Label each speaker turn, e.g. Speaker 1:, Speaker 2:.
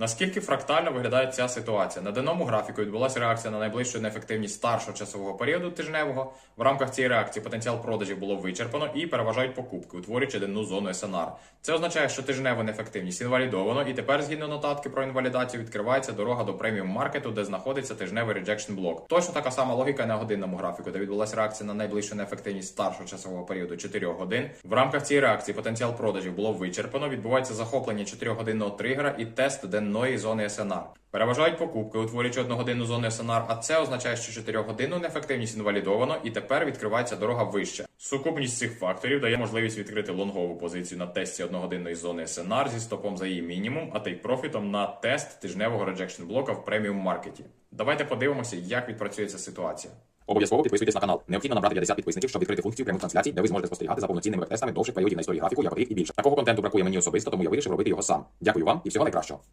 Speaker 1: Наскільки фрактально виглядає ця ситуація? На даному графіку відбулася реакція на найближчу неефективність старшого часового періоду тижневого. В рамках цієї реакції потенціал продажів було вичерпано і переважають покупки, утворюючи денну зону СНР. Це означає, що тижневу неефективність інвалідовано, і тепер, згідно нотатки про інвалідацію, відкривається дорога до преміум маркету, де знаходиться тижневий реджекшн блок. Точно така сама логіка на годинному графіку, де відбулася реакція на найближчу неефективність старшого часового періоду 4 годин. В рамках цієї реакції потенціал продажів було вичерпано. Відбувається захоплення 4-годинного тригера і тест денної зони СНР. Переважають покупки, утворюючи одногодинну зону СНР, а це означає, що 4-годинну неефективність інвалідовано, і тепер відкривається дорога вище. Сукупність цих факторів дає можливість відкрити лонгову позицію на тесті одногодинної зони СНР зі стопом за її мінімум, а тейк-профітом на тест тижневого реджекшн блока в преміум маркеті. Давайте подивимося, як відпрацює ця ситуація.
Speaker 2: Обов'язково підписуйтесь на канал. Необхідно набрати 50 підписників, щоб відкрити функцію прямих трансляцій, де ви зможете спостерігати за повноцінними веб-тестами довших періодів на історії графіку, яких і більше. Такого контенту бракує мені особисто, тому я вирішив робити його сам. Дякую вам і всього найкращого.